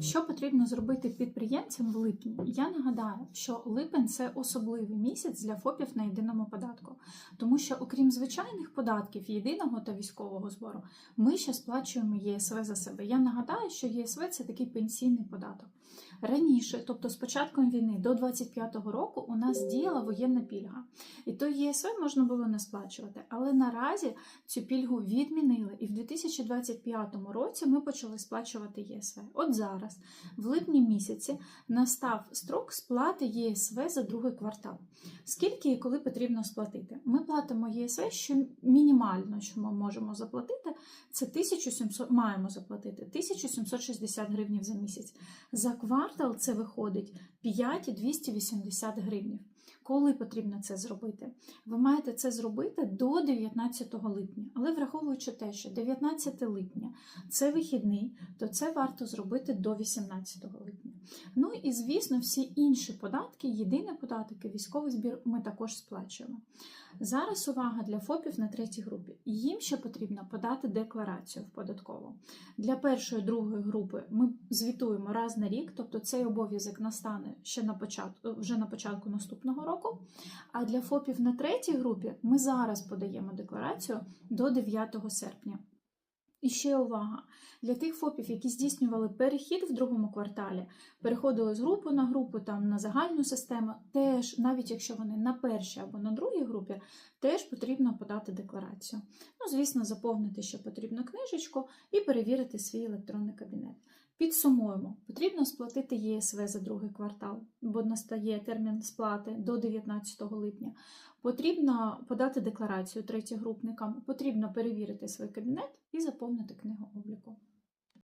Що потрібно зробити підприємцям в липні? Я нагадаю, що липень це особливий місяць для ФОПів на єдиному податку, тому що, окрім звичайних податків єдиного та військового збору, ми ще сплачуємо ЄСВ за себе. Я нагадаю, що ЄСВ це такий пенсійний податок. Раніше, тобто з початком війни до 25-го року, у нас діяла воєнна пільга, і той ЄСВ можна було не сплачувати. Але наразі цю пільгу відмінили, і в 2025 році ми почали сплачувати ЄСВ. От зараз, в липні місяці, настав строк сплати ЄСВ за другий квартал. Скільки і коли потрібно сплатити? Ми платимо ЄСВ, що мінімально, що ми можемо заплатити, це 1700, маємо заплатити 1760 гривнів за місяць. За квартал це виходить 5280 гривнів. Коли потрібно це зробити? Ви маєте це зробити до 19 липня. Але враховуючи те, що 19 липня це вихідний, то це варто зробити до 18 липня. Ну і звісно, всі інші податки, єдиний податок і військовий збір ми також сплачуємо. Зараз увага для ФОПів на третій групі. Їм ще потрібно подати декларацію в податкову. Для першої другої групи ми звітуємо раз на рік, тобто цей обов'язок настане ще на початку, вже на початку наступного року. А для ФОПів на третій групі ми зараз подаємо декларацію до 9 серпня. І ще увага для тих ФОПів, які здійснювали перехід в другому кварталі, переходили з групи на групу, там на загальну систему, теж, навіть якщо вони на першій або на другій групі, теж потрібно подати декларацію. Ну, звісно, заповнити ще потрібно книжечку і перевірити свій електронний кабінет. Підсумуємо, потрібно сплатити ЄСВ за другий квартал, бо настає термін сплати до 19 липня. Потрібно подати декларацію третєгрупникам, потрібно перевірити свій кабінет і заповнити книгу обліку.